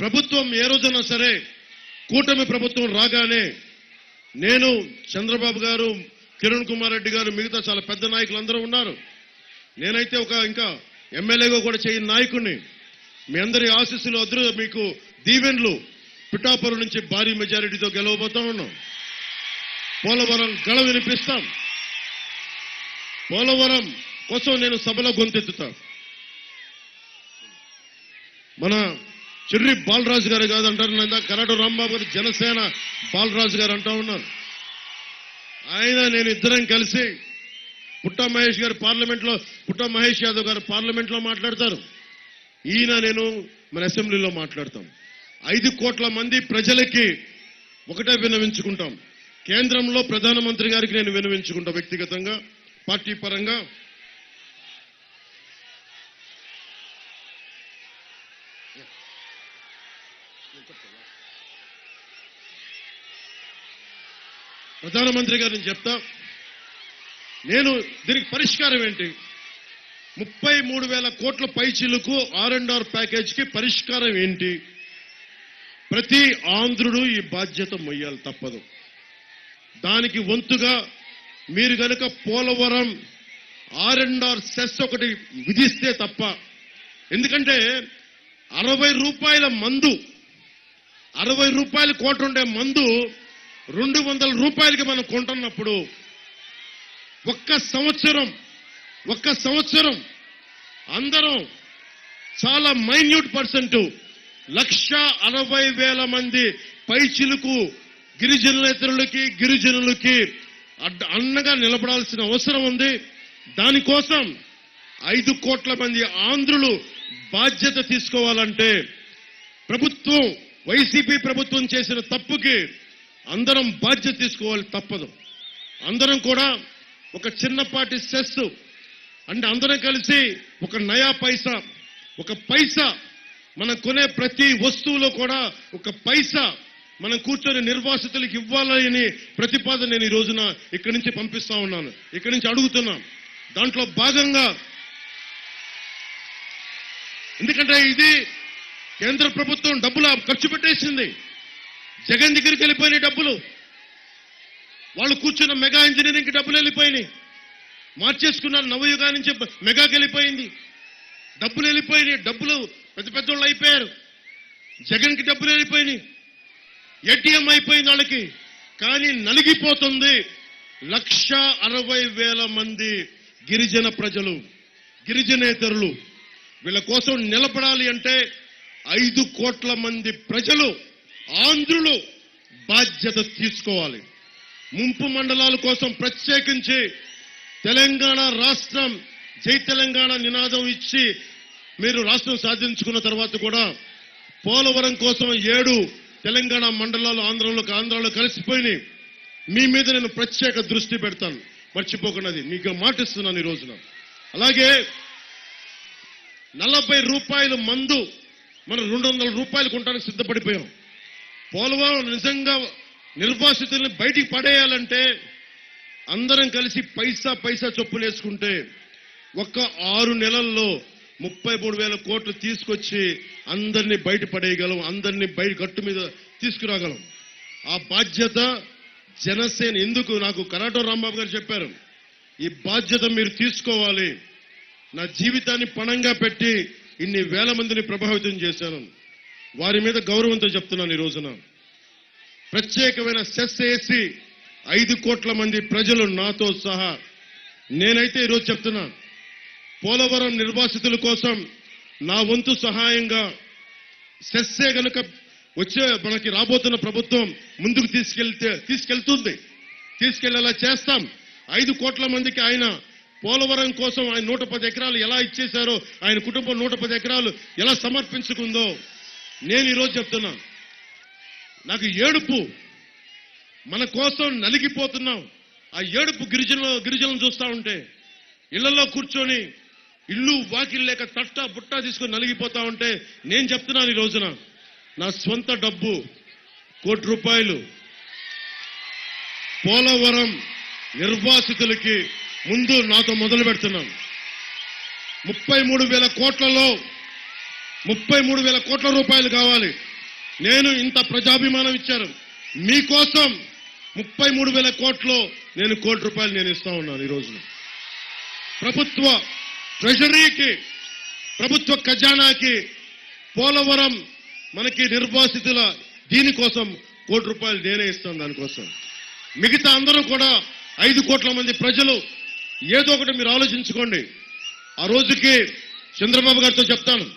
ప్రభుత్వం ఏ రోజైనా సరే కూటమి ప్రభుత్వం రాగానే నేను చంద్రబాబు గారు కిరణ్ కుమార్ రెడ్డి గారు మిగతా చాలా పెద్ద నాయకులు అందరూ ఉన్నారు. నేనైతే ఒక ఇంకా ఎమ్మెల్యేగా కూడా చేయని నాయకుడిని. మీ అందరి ఆశీస్సులు అదృ మీకు దీవెన్లు పిఠాపురం నుంచి భారీ మెజారిటీతో గెలవబోతా ఉన్నాం. పోలవరం గళ వినిపిస్తాం. పోలవరం కోసం నేను సభలో గొంతెత్తుతా. మన చిర్రి బాలరాజు గారు కాదంటారు. నేను కరాటు రాంబాబు గారు జనసేన బాలరాజు గారు అంటా ఉన్నారు ఆయన నేను ఇద్దరం కలిసి పుట్ట మహేష్ గారు పార్లమెంట్లో పుట్ట మహేష్ యాదవ్ గారు పార్లమెంట్లో మాట్లాడతారు. ఈయన నేను మన అసెంబ్లీలో మాట్లాడతాం. ఐదు కోట్ల మంది ప్రజలకి ఒకటే విన్నవించుకుంటాం కేంద్రంలో ప్రధానమంత్రి గారికి నేను విన్నవించుకుంటా వ్యక్తిగతంగా పార్టీ పరంగా. ప్రధానమంత్రి గారిని చెప్తా. నేను దీనికి పరిష్కారం ఏంటి? ముప్పై మూడు వేల కోట్ల పైచీలకు ఆర్ అండ్ ఆర్ ప్యాకేజీకి పరిష్కారం ఏంటి? ప్రతి ఆంధ్రుడు ఈ బాధ్యత మొయ్యాలి తప్పదు. దానికి వంతుగా మీరు కనుక Polavaram R and R cess ఒకటి విధిస్తే తప్ప ఎందుకంటే అరవై రూపాయల మందు అరవై రూపాయలు కోట ఉండే మందు రెండు వందల రూపాయలకి మనం కొంటున్నప్పుడు ఒక్క సంవత్సరం ఒక్క సంవత్సరం అందరం చాలా మైన్యూట్ పర్సెంట్ లక్ష అరవై వేల మంది పైచిలుకు గిరిజనులేతరులకి గిరిజనులకి అడ్డ అన్నగా నిలబడాల్సిన అవసరం ఉంది. దానికోసం ఐదు కోట్ల మంది ఆంధ్రులు బాధ్యత తీసుకోవాలంటే ప్రభుత్వం వైసీపీ ప్రభుత్వం చేసిన తప్పుకి అందరం బాధ్యత తీసుకోవాలి తప్పదు. అందరం కూడా ఒక చిన్నపాటి సెస్ అంటే అందరం కలిసి ఒక నయా పైసా ఒక పైసా మనం కొనే ప్రతి వస్తువులో కూడా ఒక పైసా మనం కూర్చొని నిర్వాసితులకు ఇవ్వాలని ప్రతిపాదన నేను ఈ రోజున ఇక్కడి నుంచి పంపిస్తా ఉన్నాను. ఇక్కడి నుంచి అడుగుతున్నాం. దాంట్లో భాగంగా ఎందుకంటే ఇది కేంద్ర ప్రభుత్వం డబ్బులు ఖర్చు పెట్టేసింది. జగన్ దగ్గరికి వెళ్ళిపోయినాయి డబ్బులు. వాళ్ళు కూర్చున్న మెగా ఇంజనీరింగ్కి డబ్బులు వెళ్ళిపోయినాయి. మార్చేసుకున్నారు నవయుగా నుంచి మెగాకి వెళ్ళిపోయింది. డబ్బులు వెళ్ళిపోయినాయి. డబ్బులు పెద్ద పెద్దోళ్ళు అయిపోయారు. జగన్కి డబ్బులు వెళ్ళిపోయినాయి. ఏటీఎం అయిపోయింది వాళ్ళకి. కానీ నలిగిపోతుంది. లక్ష అరవై వేల మంది గిరిజన ప్రజలు గిరిజనేతరులు వీళ్ళ కోసం నిలబడాలి అంటే ఐదు కోట్ల మంది ప్రజలు ఆంధ్రులు బాధ్యత తీసుకోవాలి. ముంపు మండలాల కోసం ప్రత్యేకించి తెలంగాణ రాష్ట్రం జై తెలంగాణ నినాదం ఇచ్చి మీరు రాష్ట్రం సాధించుకున్న తర్వాత కూడా పోలవరం కోసం ఏడు తెలంగాణ మండలాలు ఆంధ్రలో ఆంధ్రాలో కలిసిపోయినాయి మీ మీద నేను ప్రత్యేక దృష్టి పెడతాను. మర్చిపోకున్నది. మీకు మాటిస్తున్నాను ఈ రోజున. అలాగే నలభై రూపాయల మందు మనం రెండు వందల రూపాయలు కొనడానికి సిద్ధపడిపోయాం. పోలవరం నిజంగా నిర్వాసితుల్ని బయటికి పడేయాలంటే అందరం కలిసి పైసా పైసా చొప్పులు వేసుకుంటే ఒక్క ఆరు నెలల్లో ముప్పై మూడు వేల కోట్లు తీసుకొచ్చి అందరినీ బయట పడేయగలం అందరినీ బయట గట్టు మీద తీసుకురాగలం. ఆ బాధ్యత జనసేన ఎందుకు? నాకు కరాటో రాంబాబు గారు చెప్పారు. ఈ బాధ్యత మీరు తీసుకోవాలి. నా జీవితాన్ని పణంగా పెట్టి ఇన్ని వేల మందిని ప్రభావితం చేశాను. వారి మీద గౌరవంతో చెప్తున్నాను ఈ రోజున. ప్రత్యేకమైన సెస్ వేసి ఐదు కోట్ల మంది ప్రజలు నాతో సహా నేనైతే ఈరోజు చెప్తున్నా. పోలవరం నిర్వాసితుల కోసం నా వంతు సహాయంగా సెస్సే గనుక వచ్చే మనకి రాబోతున్న ప్రభుత్వం ముందుకు తీసుకెళ్తే తీసుకెళ్తుంది. తీసుకెళ్ళేలా చేస్తాం. ఐదు కోట్ల మందికి ఆయన పోలవరం కోసం ఆయన నూట పది ఎకరాలు ఎలా ఇచ్చేశారో ఆయన కుటుంబం నూట పది ఎకరాలు ఎలా సమర్పించుకుందో నేను ఈరోజు చెప్తున్నా నాకు ఏడుపు మన కోసం నలిగిపోతున్నాం. ఆ ఏడుపు గిరిజన గిరిజనులు చూస్తూ ఉంటే ఇళ్ళలో కూర్చొని ఇల్లు వాకిల్ లేక తట్ట బుట్ట తీసుకొని నలిగిపోతా ఉంటే నేను చెప్తున్నాను ఈ రోజున నా స్వంత డబ్బు కోటి రూపాయలు పోలవరం నిర్వాసితులకి ముందు నాతో మొదలు పెడుతున్నాను. ముప్పై మూడు వేల కోట్లలో ముప్పై మూడు వేల కోట్ల రూపాయలు కావాలి. నేను ఇంత ప్రజాభిమానం ఇచ్చాను మీకోసం ముప్పై మూడు వేల కోట్లు నేను కోటి రూపాయలు నేను ఇస్తా ఉన్నాను ఈ రోజున. ప్రభుత్వ ట్రెజరీకి ప్రభుత్వ ఖజానాకి పోలవరం మనకి నిర్వాసితుల దీనికోసం కోటి రూపాయలు నేనే ఇస్తాను దానికోసం. మిగతా అందరూ కూడా ఐదు కోట్ల మంది ప్రజలు ఏదో ఒకటి మీరు ఆలోచించుకోండి. ఆ రోజుకి చంద్రబాబు గారితో చెప్తాను.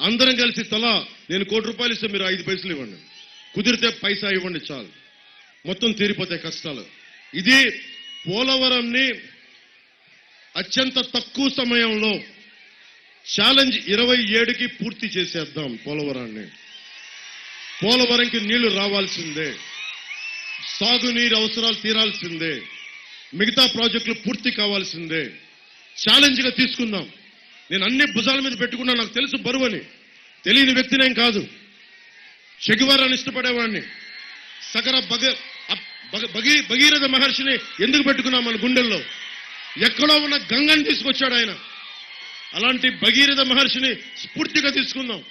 అందరం కలిసి తలా నేను కోటి రూపాయలు ఇస్తే మీరు ఐదు పైసలు ఇవ్వండి. కుదిరితే పైసా ఇవ్వండి చాలు. మొత్తం తీరిపోతాయి కష్టాలు. ఇది పోలవరంని అత్యంత తక్కువ సమయంలో ఛాలెంజ్ ఇరవై ఏడుకి పూర్తి చేసేద్దాం పోలవరాన్ని. పోలవరంకి నీళ్ళు రావాల్సిందే. సాగునీరు అవసరాలు తీరాల్సిందే. మిగతా ప్రాజెక్టులు పూర్తి కావాల్సిందే. ఛాలెంజ్గా తీసుకుందాం. నేను అన్ని భుజాల మీద పెట్టుకున్నా నాకు తెలుసు బరువని తెలియని వ్యక్తినేం కాదు. చెగివారాన్ని ఇష్టపడేవాడిని. సగర బగ బగీ భగీ భగీరథ మహర్షిని ఎందుకు పెట్టుకున్నాం మన గుండెల్లో? ఎక్కడో ఉన్న గంగని తీసుకొచ్చాడు ఆయన. అలాంటి భగీరథ మహర్షిని స్ఫూర్తిగా తీసుకుందాం.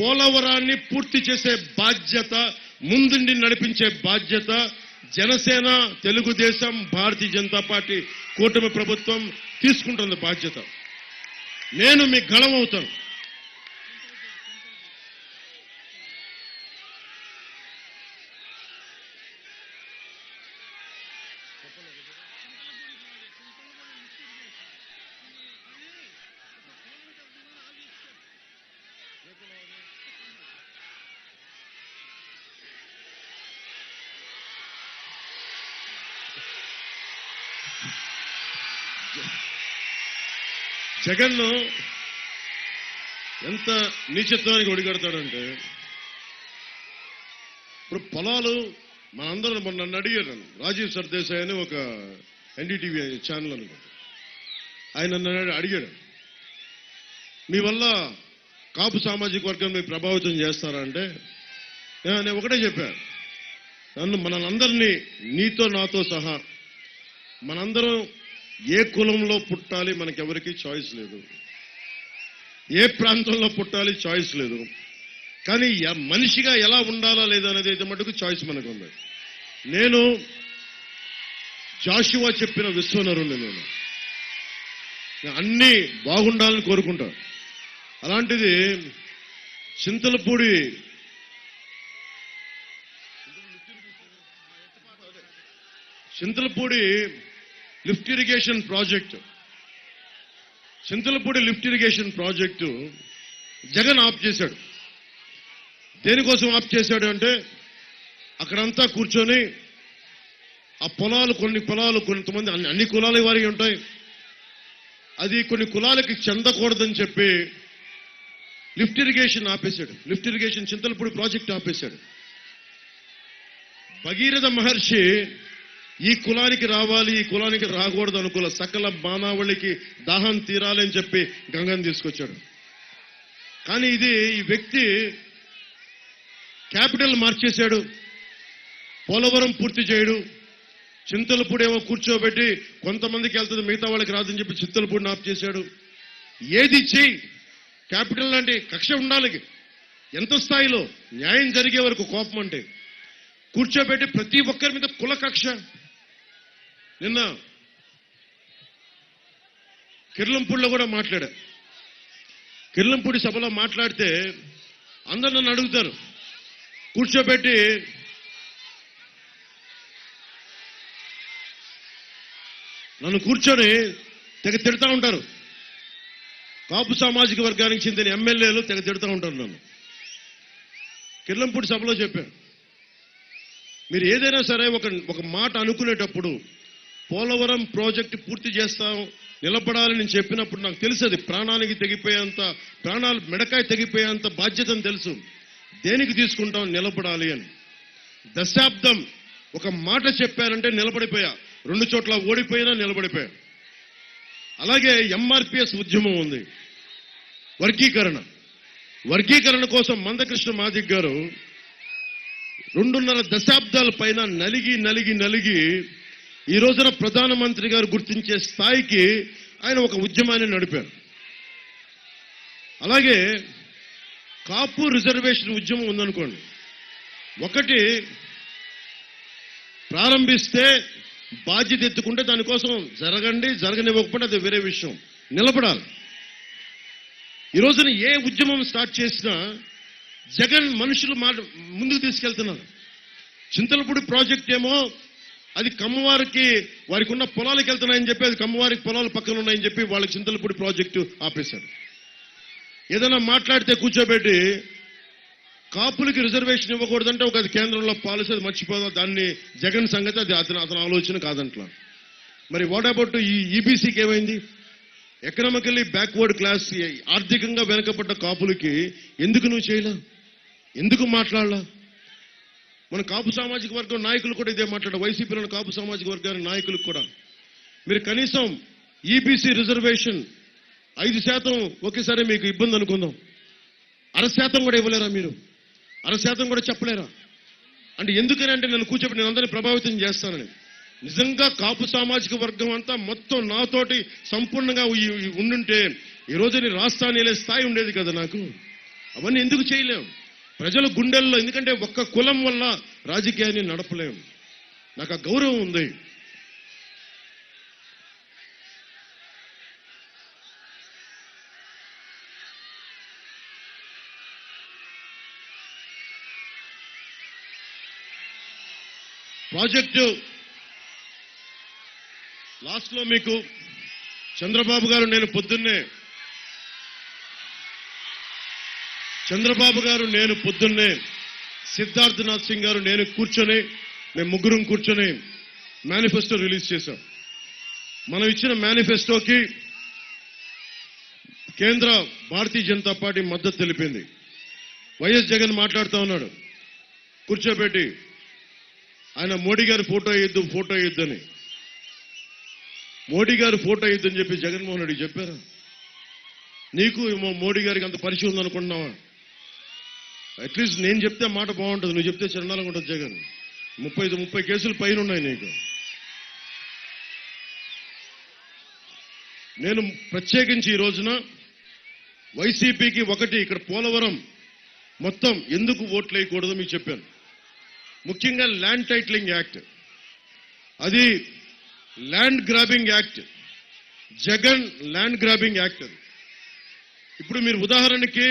పోలవరాన్ని పూర్తి చేసే బాధ్యత ముందుండి నడిపించే బాధ్యత జనసేన తెలుగుదేశం భారతీయ జనతా పార్టీ కూటమి ప్రభుత్వం తీసుకుంటుంది బాధ్యత. నేను మీ గళమవుతాను జగన్ను జగన్ ఎంత నీచత్వానికి ఒడిగడతాడంటే ఇప్పుడు పొలాలు మనందరం మొన్న నన్ను అడిగారు రాజీవ్ సర్దేశాయ్ అని ఒక ఎన్డీటీవీ ఛానల్ అనుకుంటా. ఆయన నన్ను అడిగాడు. మీ వల్ల కాపు సామాజిక వర్గం మీరు ప్రభావితం చేస్తారా? అంటే నేను ఒకటే చెప్పాను నన్ను మనందరినీ నీతో నాతో సహా మనందరం ఏ కులంలో పుట్టాలి మనకెవరికి చాయిస్ లేదు. ఏ ప్రాంతంలో పుట్టాలి చాయిస్ లేదు. కానీ మనిషిగా ఎలా ఉండాలా లేదా అనేది అయితే మటుకు చాయిస్ మనకు ఉంది నేను జాషువా చెప్పిన విశ్వనరుణ్ణి నేను. నేను బాగుండాలని కోరుకుంటా. అలాంటిది Chintalapudi Chintalapudi lift irrigation project. Chintalapudi lift irrigation project Jagan off చేశాడు. దేనికోసం ఆఫ్ చేశాడు అంటే అక్కడంతా కూర్చొని ఆ పొలాలు కొన్ని పొలాలు కొంతమంది అన్ని అన్ని కులాల వారి ఉంటాయి. అది కొన్ని కులాలకి చెందకూడదని చెప్పి లిఫ్ట్ ఇరిగేషన్ ఆపేశాడు. లిఫ్ట్ ఇరిగేషన్ చింతలపూడి ప్రాజెక్ట్ ఆపేశాడు. భగీరథ మహర్షి ఈ కులానికి రావాలి ఈ కులానికి రాకూడదు అనుకున్న సకల బాణావళికి దాహం తీరాలి అని చెప్పి గంగని తీసుకొచ్చాడు. కానీ ఇది ఈ వ్యక్తి క్యాపిటల్ మార్చేశాడు పోలవరం పూర్తి చేయడు చింతలపూడి ఏమో కూర్చోబెట్టి కొంతమందికి వెళ్తుంది మిగతా వాళ్ళకి రాదని చెప్పి చింతలపూడిని ఆఫ్ చేశాడు. ఏది చేయి క్యాపిటల్ లాంటి కక్ష ఉండాలి. ఎంత స్థాయిలో? న్యాయం జరిగే వరకు కోపం అంటే కూర్చోబెట్టి ప్రతి ఒక్కరి మీద కుల కక్ష. నిన్న కిర్లంపూడిలో కూడా మాట్లాడా. కిర్లంపూడి సభలో మాట్లాడితే అందరు నన్ను అడుగుతారు. కూర్చోబెట్టి నన్ను కూర్చొని తెగ తిడతా ఉంటారు. కాపు సామాజిక వర్గానికి చెందిన ఎమ్మెల్యేలు తెగ తిడతా ఉంటారు నన్ను. కిర్లంపూడి సభలో చెప్పాను. మీరు ఏదైనా సరే ఒక ఒక మాట అనుకునేటప్పుడు పోలవరం ప్రాజెక్టు పూర్తి చేస్తాం నిలబడాలని నేను చెప్పినప్పుడు నాకు తెలుసు అది ప్రాణానికి తెగిపోయేంత ప్రాణాలు మెడకాయ తెగిపోయేంత బాధ్యతను తెలుసు. దేనికి తీసుకుంటాం? నిలబడాలి అని. దశాబ్దం ఒక మాట చెప్పారంటే నిలబడిపోయా. రెండు చోట్ల ఓడిపోయినా నిలబడిపోయా. అలాగే ఎంఆర్పిఎస్ ఉద్యమం ఉంది. వర్గీకరణ. వర్గీకరణ కోసం మందకృష్ణ మాదిక్ గారు రెండున్నర దశాబ్దాల పైన నలిగి నలిగి నలిగి ఈ రోజున ప్రధానమంత్రి గారు గుర్తించే స్థాయికి ఆయన ఒక ఉద్యమాన్ని నడిపారు. అలాగే కాపు రిజర్వేషన్ ఉద్యమం ఉందనుకోండి. ఒకటి ప్రారంభిస్తే బాధ్యత ఎత్తుకుంటే దానికోసం జరగండి జరగనివ్వకపోతే అది వేరే విషయం. నిలబడాలి. ఈ రోజున ఏ ఉద్యమం స్టార్ట్ చేసినా జగన్ మనుషులు మాట ముందుకు తీసుకెళ్తున్నారు. చింతలపూడి ప్రాజెక్ట్ ఏమో అది కమ్మవారికి వారికి ఉన్న పొలాలకు వెళ్తున్నాయని చెప్పి అది కమ్మవారికి పొలాలు పక్కన ఉన్నాయని చెప్పి వాళ్ళకి చింతలపూడి ప్రాజెక్టు ఆపేశారు. ఏదైనా మాట్లాడితే కూర్చోబెట్టి కాపులకి రిజర్వేషన్ ఇవ్వకూడదంటే ఒక కేంద్రంలో పాలసీ అది మర్చిపోదా? దాన్ని జగన్ సంగతి అది అతను అతని ఆలోచన కాదంట్లా మరి వాట్ అబౌట్ ఈ ఈబీసీకి ఏమైంది? ఎకనామికల్లీ బ్యాక్వర్డ్ క్లాస్ ఆర్థికంగా వెనకబడ్డ కాపులకి ఎందుకు నువ్వు చేయలా? ఎందుకు మాట్లాడలా? మన కాపు సామాజిక వర్గం నాయకులు కూడా ఇదే మాట్లాడారు. వైసీపీలో కాపు సామాజిక వర్గానికి నాయకులకు కూడా. మీరు కనీసం ఈబీసీ రిజర్వేషన్ ఐదు శాతం ఒకేసారి మీకు ఇబ్బంది అనుకుందాం. అర శాతం కూడా ఇవ్వలేరా మీరు? అర శాతం కూడా చెప్పలేరా? అంటే ఎందుకని అంటే నన్ను కూర్చోబెట్టి నేను అందరినీ ప్రభావితం చేస్తానని. నిజంగా కాపు సామాజిక వర్గం అంతా మొత్తం నాతోటి సంపూర్ణంగా ఉండుంటే ఈ రోజు రాష్ట్రాన్ని వెళ్ళే స్థాయి ఉండేది కదా నాకు. అవన్నీ ఎందుకు చేయలేం ప్రజల గుండెల్లో ఎందుకంటే ఒక్క కులం వల్ల రాజకీయాన్ని నడపలేము నాకు ఆ గౌరవం ఉంది. ప్రాజెక్టు లాస్ట్లో మీకు చంద్రబాబు గారు నేను పొద్దున్నే చంద్రబాబు గారు నేను పొద్దున్నే సిద్ధార్థనాథ్ సింగ్ గారు నేను కూర్చొని మేము ముగ్గురం కూర్చొని మేనిఫెస్టో రిలీజ్ చేశాం. మనం ఇచ్చిన మేనిఫెస్టోకి కేంద్ర భారతీయ జనతా పార్టీ మద్దతు తెలిపింది. వైఎస్ జగన్ మాట్లాడుతూ ఉన్నాడు. కూర్చోబెట్టి ఆయన మోడీ గారి ఫోటో వేయొద్దు ఫోటో వేయొద్దని. మోడీ గారు ఫోటో వేయొద్దని చెప్పి జగన్మోహన్ రెడ్డి చెప్పారా? నీకు మోడీ గారికి అంత పరిచయం ఉందనుకుంటున్నావా? అట్లీస్ట్ నేను చెప్తే మాట బాగుంటుంది. నువ్వు చెప్తే చరణాలంగా ఉంటుంది జగన్ ముప్పై ఐదు ముప్పై కేసులు పైన ఉన్నాయి నీకు. నేను ప్రత్యేకించి ఈ రోజున వైసీపీకి ఒకటి ఇక్కడ పోలవరం మొత్తం ఎందుకు ఓట్లు వేయకూడదు మీకు చెప్పాను. ముఖ్యంగా ల్యాండ్ టైటిలింగ్ యాక్ట్. అది land grabbing act. Jagan land grabbing act అది. ఇప్పుడు మీరు ఉదాహరణకి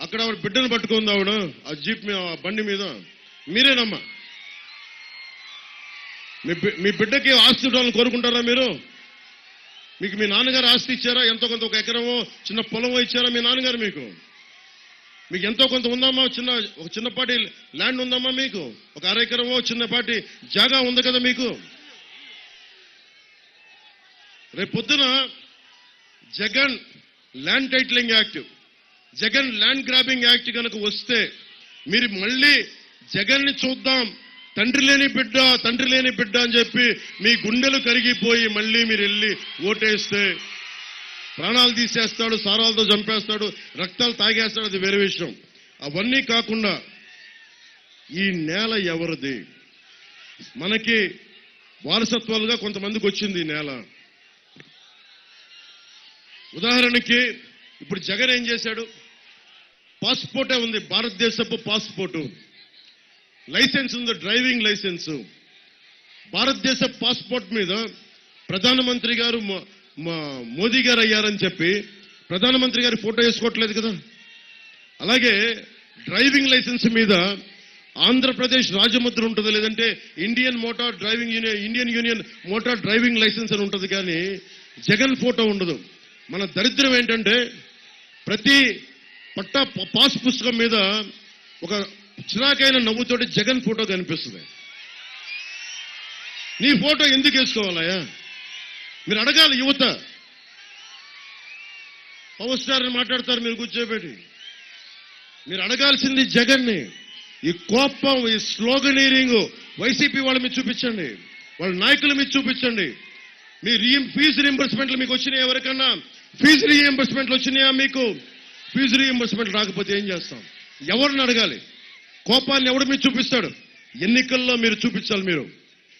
అక్కడ ఆవిడ బిడ్డను పట్టుకుంది ఆవిడ. ఆ జీప్ మీద ఆ బండి మీద. మీరేనమ్మా. మీ మీ బిడ్డకి ఆస్తి ఇవ్వాలని కోరుకుంటారా మీరు? మీకు మీ నాన్నగారు ఆస్తి ఇచ్చారా? ఎంతో కొంత ఒక ఎకరమో చిన్న పొలమో ఇచ్చారా మీ నాన్నగారు మీకు? మీకు ఎంతో కొంత ఉందమ్మా చిన్న ఒక చిన్నపాటి ల్యాండ్ ఉందమ్మా మీకు? ఒక అర ఎకరమో చిన్నపాటి జాగా ఉంది కదా మీకు? రేపు పొద్దున Jagan land titling act Jagan land grabbing act కనుక వస్తే మీరు మళ్ళీ జగన్ని చూద్దాం. తండ్రి లేని బిడ్డ తండ్రి లేని బిడ్డ అని చెప్పి మీ గుండెలు కరిగిపోయి మళ్ళీ మీరు వెళ్ళి ఓటేస్తే ప్రాణాలు తీసేస్తాడు సారాలతో చంపేస్తాడు రక్తాలు తాగేస్తాడు అది వేరే విషయం. అవన్నీ కాకుండా ఈ నేల ఎవరిది? మనకి వారసత్వాలుగా కొంతమందికి వచ్చింది ఈ నేల. ఉదాహరణకి ఇప్పుడు జగన్ ఏం చేశాడు? పాస్పోర్టే ఉంది భారతదేశపు పాస్పోర్టు. లైసెన్స్ ఉంది డ్రైవింగ్ లైసెన్స్. భారతదేశ పాస్పోర్ట్ మీద ప్రధానమంత్రి గారు మ- మ- మోదీ గారు అయ్యారని చెప్పి ప్రధానమంత్రి గారి ఫోటో వేసుకోవట్లేదు కదా. అలాగే డ్రైవింగ్ లైసెన్స్ మీద ఆంధ్రప్రదేశ్ రాజముద్ర ఉంటుంది లేదంటే Indian motor driving union Indian union motor driving licence అని ఉంటుంది కానీ జగన్ ఫోటో ఉండదు. మన దరిద్రం ఏంటంటే ప్రతి పట్టా పాస్ పుస్తకం మీద ఒక చిరాకైన నవ్వుతోటి జగన్ ఫోటో కనిపిస్తుంది. నీ ఫోటో ఎందుకు వేసుకోవాలయ్యా? మీరు అడగాలి యువత. పవర్ స్టార్ అని మాట్లాడతారు మీరు కూర్చోబెట్టి. మీరు అడగాల్సింది జగన్ని. ఈ కోపం ఈ స్లోగనీరింగ్ వైసీపీ వాళ్ళ మీద చూపించండి. వాళ్ళ నాయకుల మీద చూపించండి. మీ రీ ఫీజు రీఎంబర్స్మెంట్లు మీకు వచ్చినాయి ఎవరికన్నా? ఫీజు రీఎంబర్స్మెంట్లు వచ్చినాయా మీకు? ఫీజు రీఎంబర్స్మెంట్ రాకపోతే ఏం చేస్తాం? ఎవరిని అడగాలి? కోపాన్ని ఎవడు మీరు చూపిస్తాడు? ఎన్నికల్లో మీరు చూపించాలి మీరు.